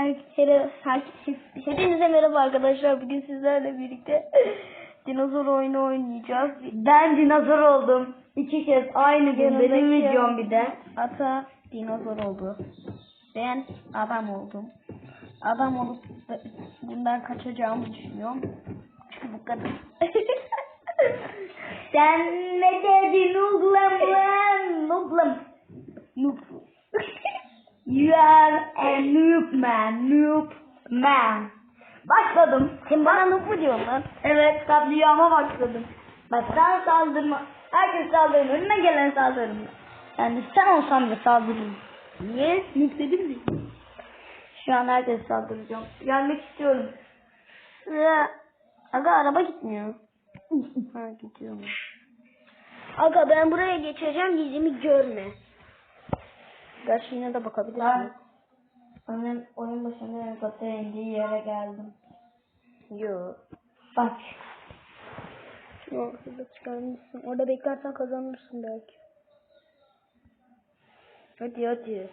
Her, her, her, hepinize merhaba arkadaşlar. Bugün sizlerle birlikte dinozor oyunu oynayacağız. Ben dinozor oldum. İki kez aynı gün benim videom bir de. Ata dinozor oldu. Ben adam oldum. Adam olup da- bundan kaçacağımı düşünüyorum. Çünkü bu kadar. Sen ne dedin oğlum? Nooblum. Noob. You are a noob man. Noob man. Başladım. Sen bana noob mu diyorsun lan? Evet katliama başladım. Bak sen saldırma. Herkes saldırın. Önüme gelen saldırın. Yani sen olsan da saldırırım. Niye? Noob dedim mi? Şu an herkes saldıracağım. Gelmek istiyorum. Ya, aga araba gitmiyor. ha gidiyor. Aga ben buraya geçeceğim yüzümü görme. Gerçi yine de bakabilirsin. Ben oyun, başında helikopter indiği yere geldim. Yok. Bak. Yok hızlı çıkarmışsın. Orada beklersen kazanırsın belki. Hadi hadi.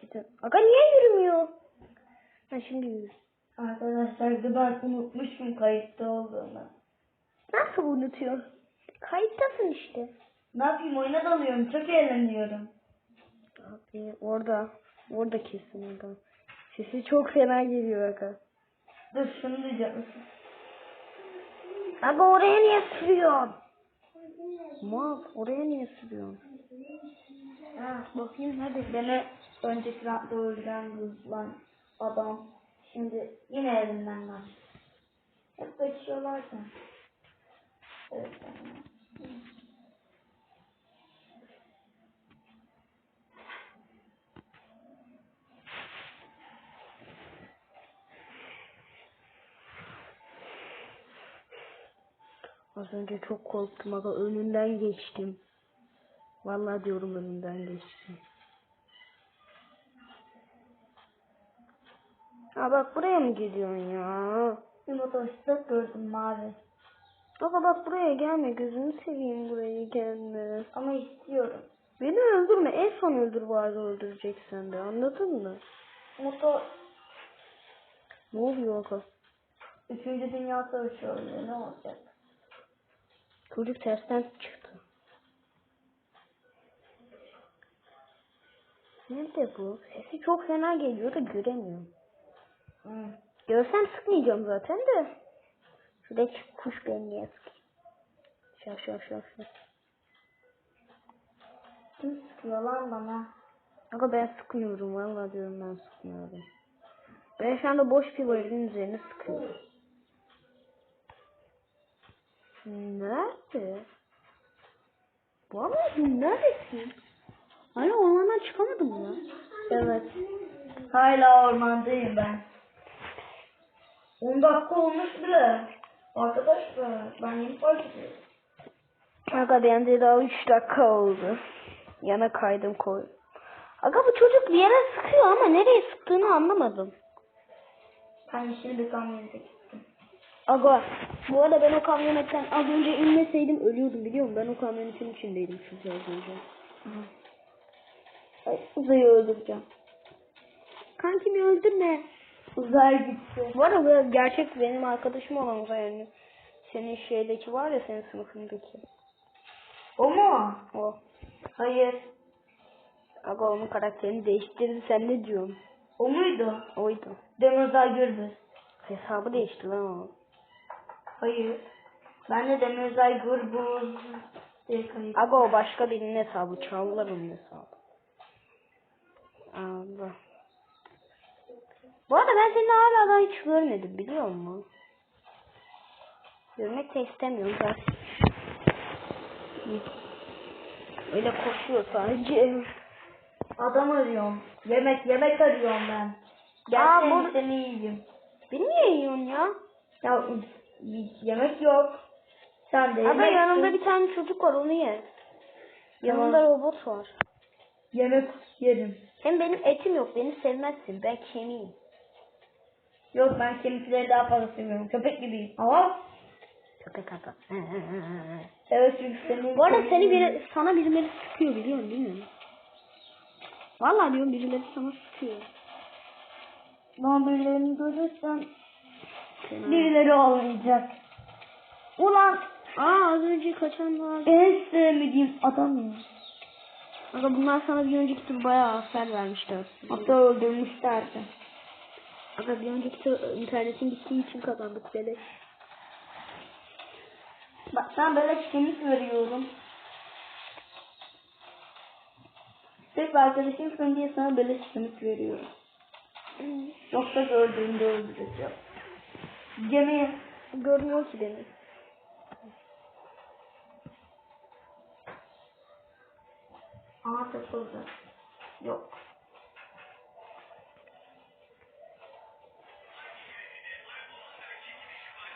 Gidin. Aga niye yürümüyor? Ha şimdi yürü. Arkadaşlar ben unutmuşum kayıtta olduğunu. Nasıl unutuyor? Kayıttasın işte. Ne yapayım oyuna dalıyorum çok eğleniyorum. Abi orada. Orada kesin aga. Sesi çok fena geliyor aga. Dur şunu diyeceğim. Aga oraya niye sürüyorsun? Mal oraya niye sürüyorsun? Ha, Bakayım hadi. beni önceki rahatla öldüren lan adam. Şimdi yine elimden var. Hep kaçıyorlar da. Evet. Az önce çok korktum aga önünden geçtim. Vallahi diyorum önünden geçtim. Ha bak buraya mı gidiyorsun ya? Bir motosiklet gördüm mavi. Aga bak buraya gelme gözünü seveyim buraya gelme. Ama istiyorum. Beni öldürme en son öldür bari öldüreceksen de anladın mı? Motor Ne oluyor aga? Üçüncü Dünya Savaşı oluyor. Ne olacak? Çocuk tersten çıktı. Nerede bu? Sesi çok fena geliyor da göremiyorum. Hı. Görsem sıkmayacağım zaten de. Şuradaki kuş benliğe sıkayım. Şaf şaf şaf şaf. Kim sıkıyor lan bana? Aga ben sıkmıyorum vallahi diyorum ben sıkmıyorum. Ben şu anda boş bir varilin üzerine sıkıyorum. Nerede? Vallahi neredesin? Hala ormandan çıkamadım ya. Evet. Hala ormandayım ben. 10 dakika olmuş bile. Arkadaşlar ben yeni başlıyorum. Aga bende daha 3 dakika oldu. Yana kaydım koy. Aga bu çocuk bir yere sıkıyor ama nereye sıktığını anlamadım. Ben şimdi bir kamyonete gittim. Aga bu arada ben o kamyonetten az önce inmeseydim ölüyordum biliyor musun? Ben o kamyonetin içindeydim çünkü az önce. Ay, uzayı öldüreceğim. Kankimi öldürme. Uzay gitti. Arada bu gerçek benim arkadaşım olan uzay yani. Senin şeydeki var ya senin sınıfındaki. O mu? O. Hayır. Aga onun karakterini değiştirdi sen ne diyorsun? O muydu? Oydu. Demirday Gürbüz. Hesabı değişti lan o. Hayır. Ben de Demirday Gürbüz diye kayıt. Aga o başka birinin hesabı. Çaldılar onun hesabı. Allah. Bu arada ben seni hala hiç görmedim biliyor musun? Görmek de istemiyorum zaten. Öyle koşuyor sadece. Adam arıyorum. Yemek yemek arıyorum ben. Aa, Gelsene bu- seni yiyeyim. Beni niye yiyorsun ya? Ya yemek yok. Sen de Aga yemek yanımda bir tane çocuk var onu ye. Yanımda Tamam. robot var. Yemek yerim. Hem benim etim yok beni sevmezsin ben kemiğim. Yok ben kemikleri daha fazla seviyorum. Köpek gibiyim. Ama Köpek aga. evet çünkü senin Bu arada seni biri, sana birileri sıkıyor biliyorsun değil mi? Vallahi diyorum birileri sana sıkıyor. Ben birilerini görürsem birileri olmayacak. Ulan Aa az önce kaçan var. en sevmediğim adam ya. Aga bunlar sana bir önceki tur bayağı hasar vermişler. Hatta öldürmüşlerdi. Aga bir önceki tur internetin gittiği için kazandık beleş. Bak ben böyle kemik veriyorum. Sırf arkadaşımsın diye sana böyle kemik veriyorum. Yoksa gördüğümde öldüreceğim. Gemiye Görmüyor ki beni. Aha takıldı. Yok.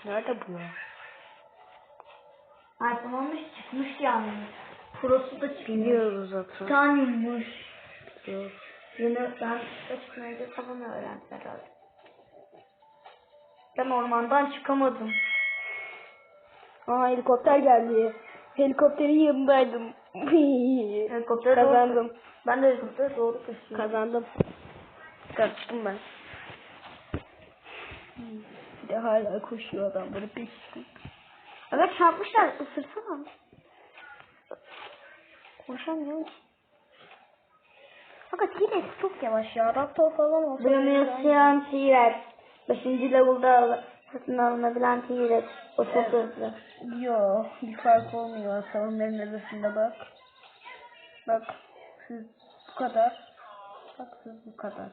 Nerede bu ya? Artmamış çıkmış yalnız. Prosu da çıkmış. Biliyoruz zaten. Titaniummuş. Yok. Yine ben çıkmayı falan öğrendim herhalde. Ben ormandan çıkamadım. Aa helikopter geldi. Helikopterin yanındaydım. Helikoptere doğru- Kazandım. Ben de helikoptere doğru koşuyorum. Kazandım. Kaçtım ben. Bir de hala koşuyor adam böyle peşinden. Evet çarpmışlar. Isırsana. Koşamıyorum ki. Fakat T-Rex çok yavaş ya. Raptor falan olsa. Bunu yaşayan T-Rex. 5. level'da satın alınabilen T-Rex. O çok hızlı. Yo bir fark olmuyor savunların arasında bak. Bak siz bu kadar. Bak siz bu kadar.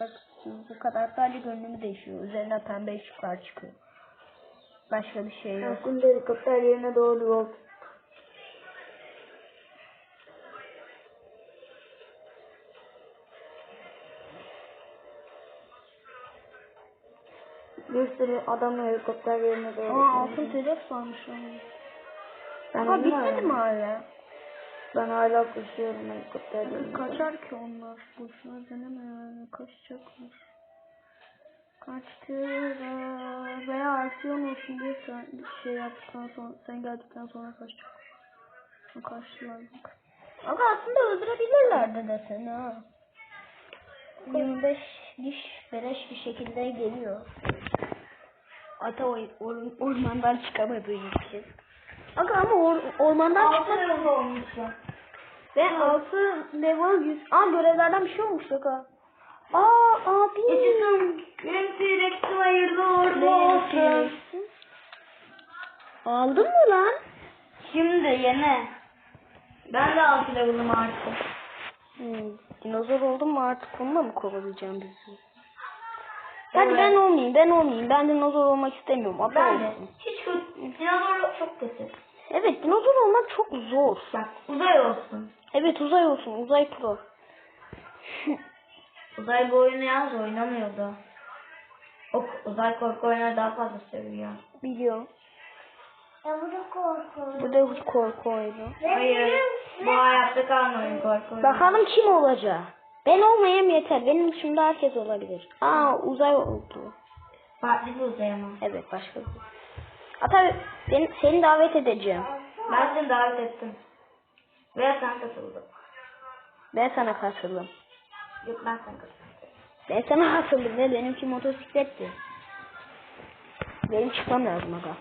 Bak siz bu kadar. Sadece görünümü değişiyor. Üzerine pembe ışıklar çıkıyor. Başka bir şey yok. Aslında helikopter yerine doğru yol. Bir sürü adam helikopter yerine doğru. Aa altın telef varmış onun. Ben Aa bitmedi mi hala? Ben hala koşuyorum helikopter yerine. doğru. Kaçar ki onlar. Boşuna deneme yani. Kaçacaklar. Kaçtılar. Veya aksiyon olsun diye sen şey yaptıktan sonra sen geldikten sonra kaçacak. Kaçtılar bak. Ama aslında öldürebilirlerdi de seni ha. 25 diş beleş bir şekilde geliyor. Ata or- or- ormandan çıkamadığı için. Aga ama or- ormandan Altı çıkmak level olmuş ya. ve 6 level 100. Aa görevlerden bir şey olmuş Aga. Aa abi. Yaşasın. Benim T-Rex'im hayırlı uğurlu olsun. Aldın mı lan? Şimdi yine. Ben de altı level'ım artık. Hmm, dinozor oldum mu artık onunla mı kovalayacağım bizi? Hadi Evet. ben olmayayım, ben olmayayım. Ben dinozor olmak istemiyorum. Ata Ben de. Hiç kötü. Dinozor çok kötü. Evet, dinozor olmak çok zor. Bak uzay olsun. Evet, uzay olsun, uzay pro. Uzay bu oyunu yalnız oynamıyordu. O uzay korku oyunları daha fazla seviyor. Biliyorum. Ya bu da korku. Bu da korku oyunu. Hayır. Bu hayatta kalma oyun korku oyunu. Bakalım kim olacak? Ben olmayayım yeter. Benim dışımda herkes olabilir. Aa uzay oldu. Farklı bir uzay ama. Evet başka bir. Ata ben, seni davet edeceğim. Ben seni davet ettim. Ve sen katıldın. Ben sana katıldım. Yok ben sana katıldım. Ben sana katıldım ve benimki motosikletti. Benim çıkmam lazım aga.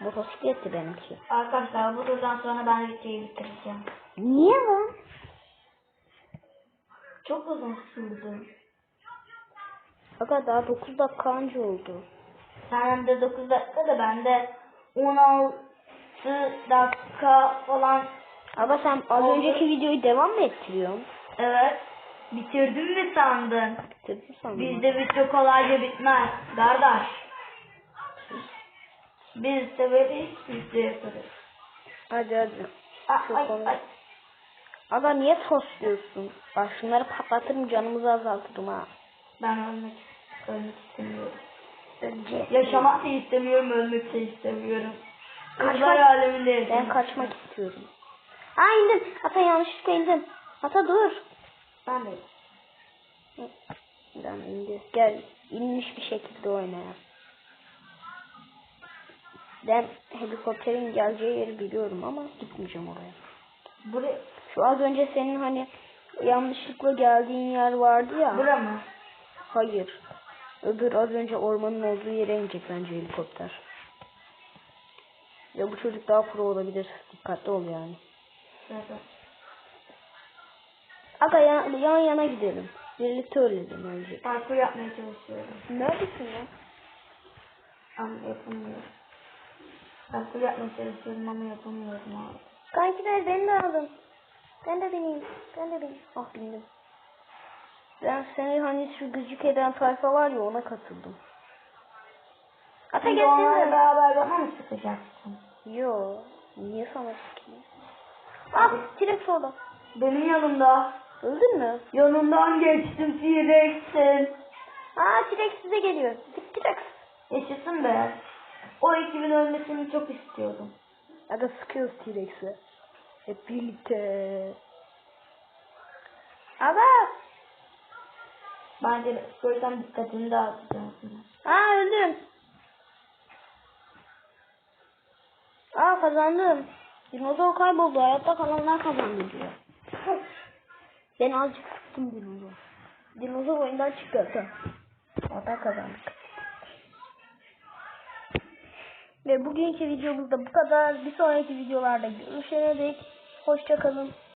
Motosikletti benimki. Arkadaşlar bu turdan sonra ben videoyu bitireceğim. Niye lan? Çok uzun sürdü. Aga daha 9 dakika önce oldu. Sen de 9 dakika da ben de 16 dakika falan. Aga sen az Oldu. önceki videoyu devam mı ettiriyorsun? Evet. Bitirdim mi sandın? Bitirdim sandım. Bizde video kolayca bitmez. Kardeş. Biz severiz, biz de yaparız. Hadi hadi. Ay, ay, ay. Aga niye tosluyorsun? Bak şunları patlatırım canımızı azaltırım ha. Ben ölmek, ölmek istemiyorum. Önce Yaşamak da istemiyorum, ölmek de istemiyorum. Uzay aleminde ben kaçmak istiyorum. Ha indim. Ata yanlışlıkla indim. Ata dur. Ben de. Ben indi. Gel inmiş bir şekilde oynayalım. Ben helikopterin geleceği yeri biliyorum ama gitmeyeceğim oraya. Buraya, Şu az önce senin hani yanlışlıkla geldiğin yer vardı ya. bura mı? Hayır. Öbür az önce ormanın olduğu yere inecek bence helikopter. Ya bu çocuk daha pro olabilir. Dikkatli ol yani. Zaten. Aga yan, yan yana gidelim. Birlikte ölelim önce. Parkur yapmaya çalışıyorum. Neredesin ya? Ama yapamıyorum. Parkur yapmaya çalışıyorum ama yapamıyorum abi. Kankiler beni de alın. Ben de bineyim. Ben de bineyim. Ah bindim. Ben seni hani şu gıcık eden tayfa var ya ona katıldım. Ata Şimdi onlarla gelsene. beraber bana mı sıkacaksın? Yo. Niye sana sıkayım? Ah T-Rex orada. Benim yanımda. Öldün mü? Yanından geçtim T-Rex'in. Aa T-Rex size geliyor. T-Rex. Yaşasın be. O ekibin ölmesini çok istiyordum. Aga sıkıyoruz T-Rex'i. Hep birlikte. Aga. Bence görsem dikkatini dağıtacaksın. Aa öldüm. Aa kazandım. Dinozor kayboldu. Hayatta kalanlar kazandı diyor. Ben azıcık sıktım dinozor. Dinozor oyundan hatta. Hatta kazandık. Ve bugünkü videomuzda bu kadar. Bir sonraki videolarda görüşene dek hoşça kalın.